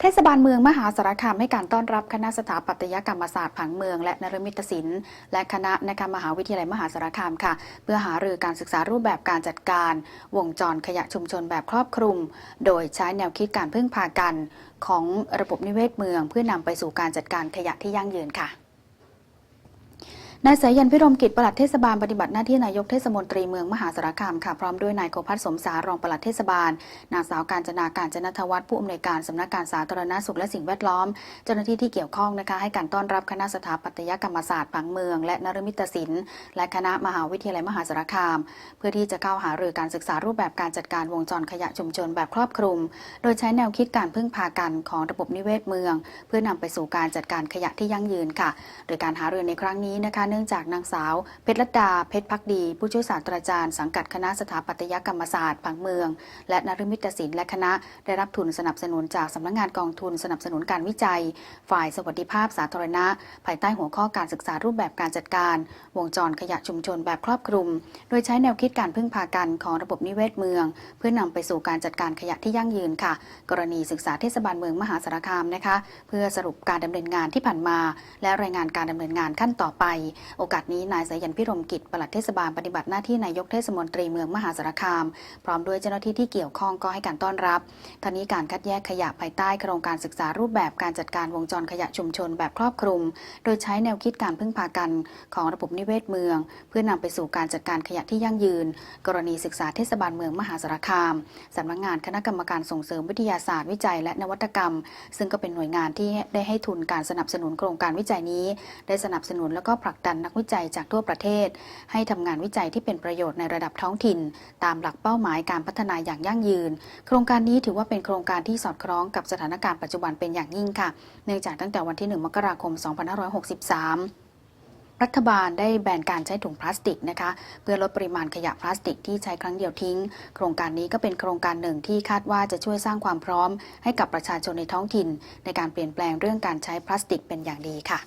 เทศบาลเมืองมหาสารคามให้การต้อนรับคณะสถาปัตยกรรมศาสตร์ผังเมือง และนรมิตศิลป์และคณะนะคะมหาวิทยาลัยมหาสารคามค่ะ เพื่อหารือการศึกษารูปแบบการจัดการ วงจรขยะชุมชนแบบครอบคลุม โดยใช้แนวคิดการพึ่งพากัน ของระบบนิเวศเมือง เพื่อนำไปสู่การจัดการขยะที่ยั่งยืนค่ะ นายสายันพิรมกิจปลัดเทศบาลปฏิบัติหน้าที่นายกเทศมนตรีเมืองมหาสารคามค่ะพร้อมด้วยนายโกพัฒน์สมสารรองปลัดเทศบาล นางสาวการจนาการจนทวัฒน์ผู้อำนวยการสำนักการสาธารณสุขและสิ่งแวดล้อม เจ้าหน้าที่ที่เกี่ยวข้องนะคะให้การต้อนรับคณะสถาปัตยกรรมศาสตร์ผังเมือง และนรมิตศิลป์และคณะมหาวิทยาลัยมหาสารคาม เพื่อที่จะเข้าหารือการศึกษารูปแบบการจัดการวงจรขยะชุมชนแบบครอบคลุม โดยใช้แนวคิดการพึ่งพากันของระบบนิเวศเมือง เพื่อนำไปสู่การจัดการขยะที่ยั่งยืนค่ะ โดยการหารือในครั้งนี้นะคะนื่องจากนางสาว เพชรลัดดาเพชรพักดี ผู้ช่วยศาสตราจารย์สังกัดคณะสถาปัตยกรรมศาสตร์ผังเมือง และนฤมิตศิลป์และคณะได้รับทุนสนับสนุนจากสำนักงานกองทุนสนับสนุนการวิจัย ฝ่ายสวัสดิภาพสาธารณะ ภายใต้หัวข้อการศึกษารูปแบบการจัดการ วงจรขยะชุมชนแบบครอบคลุม โดยใช้แนวคิดการพึ่งพากันของระบบนิเวศเมือง เพื่อนำไปสู่การจัดการขยะที่ยั่งยืนค่ะ กรณีศึกษาเทศบาลเมืองมหาสารคามนะคะ เพื่อสรุปการดำเนินงานที่ผ่านมา และรายงานการดำเนินงานขั้นต่อไปโอกาสนี้นายสายันพิรมกิจปลัดเทศบาลปฏิบัติหน้าที่นายกเทศมนตรีเมืองมหาสารคาม พร้อมด้วยเจ้าหน้าที่ที่เกี่ยวข้องก็ให้การต้อนรับทั้งนี้การคัดแยกขยะภายใต้โครงการศึกษารูปแบบการจัดการวงจรขยะชุมชนแบบครอบคลุม โดยใช้แนวคิดการพึ่งพากันของระบบนิเวศเมือง เพื่อนำไปสู่การจัดการขยะที่ยั่งยืน กรณีศึกษาเทศบาลเมืองมหาสารคามสำนักงานคณะกรรมการส่งเสริมวิทยาศาสตร์วิจัย และนวัตกรรม ซึ่งก็เป็นหน่วยงานที่ได้ให้ทุนการสนับสนุนโครงการวิจัยนี้ ได้สนับสนุนแล้วก็ผลักดันนนักวิจัยจากทั่วประเทศ ให้ทำงานวิจัยที่เป็นประโยชน์ในระดับท้องถิ่น ตามหลักเป้าหมายการพัฒนาอย่างยั่งยืน โครงการนี้ถือว่าเป็นโครงการที่สอดคล้องกับสถานการณ์ปัจจุบันเป็นอย่างยิ่งค่ะ เนื่องจากตั้งแต่วันที่ 1 มกราคม 2563รัฐบาลได้แบนการใช้ถุงพลาสติกนะคะ เพื่อลดปริมาณขยะพลาสติกที่ใช้ครั้งเดียวทิ้ง โครงการนี้ก็เป็นโครงการหนึ่งที่คาดว่าจะช่วยสร้างความพร้อม ให้กับประชาชนในท้องถิ่น ในการเปลี่ยนแปลงเรื่องการใช้พลาสติกเป็นอย่างดีค่ะ